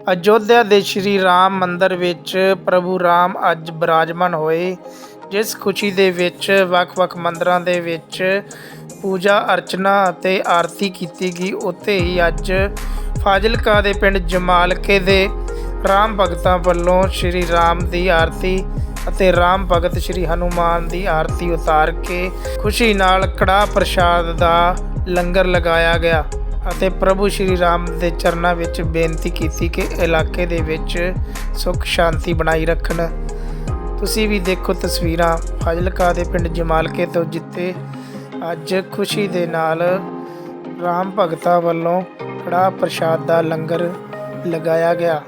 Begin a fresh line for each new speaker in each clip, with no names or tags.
ਅਯੋਧਿਆ ਦੇ ਸ਼੍ਰੀ ਰਾਮ ਮੰਦਰ ਵਿੱਚ ਪ੍ਰਭੂ ਰਾਮ ਅੱਜ ਬਿਰਾਜਮਾਨ ਹੋਏ, ਜਿਸ ਖੁਸ਼ੀ ਦੇ ਵਿੱਚ ਵੱਖ-ਵੱਖ ਮੰਦਰਾਂ ਦੇ ਵਿੱਚ ਪੂਜਾ, ਅਰਚਨਾ ਅਤੇ ਆਰਤੀ ਕੀਤੀ ਗਈ। ਉੱਥੇ ਹੀ ਅੱਜ ਫਾਜ਼ਿਲਕਾ ਦੇ ਪਿੰਡ ਜਮਾਲਕੇ ਦੇ ਰਾਮ ਭਗਤਾਂ ਵੱਲੋਂ ਸ਼੍ਰੀ ਰਾਮ ਦੀ ਆਰਤੀ ਅਤੇ ਰਾਮ ਭਗਤ ਸ਼੍ਰੀ ਹਨੂਮਾਨ ਦੀ ਆਰਤੀ ਉਤਾਰ ਕੇ ਖੁਸ਼ੀ ਨਾਲ ਕੜਾਹ ਪ੍ਰਸ਼ਾਦ ਦਾ ਲੰਗਰ ਲਗਾਇਆ ਗਿਆ। ਅਤੇ ਪ੍ਰਭੂ ਸ਼੍ਰੀ ਰਾਮ ਦੇ ਚਰਨਾਂ ਵਿੱਚ ਬੇਨਤੀ ਕੀਤੀ ਕਿ ਇਲਾਕੇ ਦੇ ਵਿੱਚ ਸੁੱਖ, ਸ਼ਾਂਤੀ ਬਣਾਈ ਰੱਖਣ। ਤੁਸੀਂ ਵੀ ਦੇਖੋ ਤਸਵੀਰਾਂ ਫਾਜ਼ਿਲਕਾ ਦੇ ਪਿੰਡ ਜਮਾਲਕੇ ਤੋਂ, ਜਿੱਥੇ ਅੱਜ ਖੁਸ਼ੀ ਦੇ ਨਾਲ ਰਾਮ ਭਗਤਾ ਵੱਲੋਂ ਕੜਾਹ ਪ੍ਰਸ਼ਾਦ ਦਾ ਲੰਗਰ ਲਗਾਇਆ ਗਿਆ।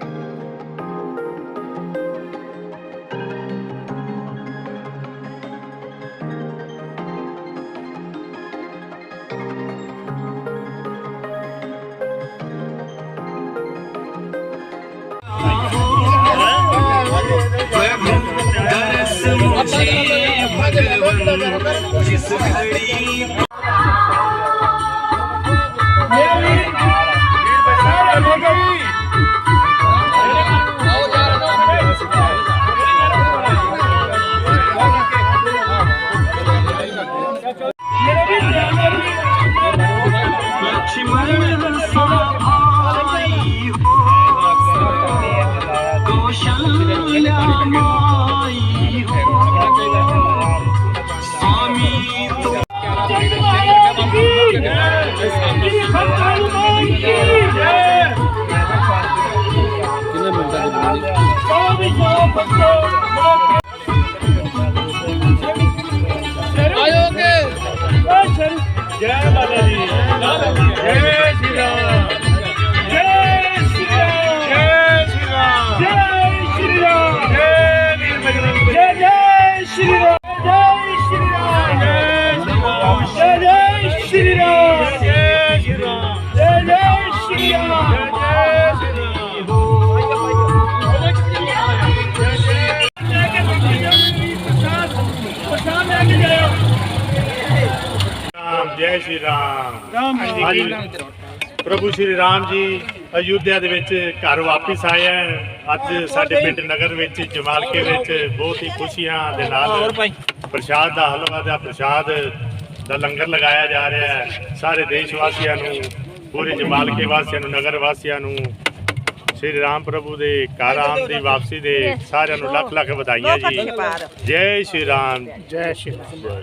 Shalom. Yeah, my lady. Yeah.
ਜੈ ਸ਼੍ਰੀ ਰਾਮ। ਪ੍ਰਭੂ ਸ਼੍ਰੀ ਰਾਮ ਜੀ ਅਯੁੱਧਿਆ ਦੇ ਵਿੱਚ ਘਰ ਵਾਪਿਸ ਆਏ ਹੈ ਅੱਜ ਸਾਡੇ ਪਿੰਡ ਨਗਰ ਵਿੱਚ ਜਮਾਲਕੇ ਵਿੱਚ ਬਹੁਤ ਹੀ ਖੁਸ਼ੀਆਂ ਦੇ ਨਾਲ ਪ੍ਰਸ਼ਾਦ ਦਾ ਹਲਵਾ ਦਾ ਪ੍ਰਸ਼ਾਦ ਦਾ ਲੰਗਰ ਲਗਾਇਆ ਜਾ ਰਿਹਾ ਹੈ। ਸਾਰੇ ਦੇਸ਼ ਵਾਸੀਆਂ ਨੂੰ ਪੂਰੇ ਜਮਾਲਕੇ ਵਾਸੀਆਂ ਨੂੰ ਨਗਰ ਵਾਸੀਆਂ ਨੂੰ ਸ਼੍ਰੀ ਰਾਮ ਪ੍ਰਭੂ ਦੇ ਘਰ ਆਉਣ ਦੀ ਵਾਪਸੀ ਦੇ ਸਾਰਿਆਂ ਨੂੰ ਲੱਖ ਲੱਖ ਵਧਾਈਆਂ ਜੀ। ਜੈ ਸ਼੍ਰੀ ਰਾਮ।
ਜੈ ਸ਼੍ਰੀ ਰਾਮ।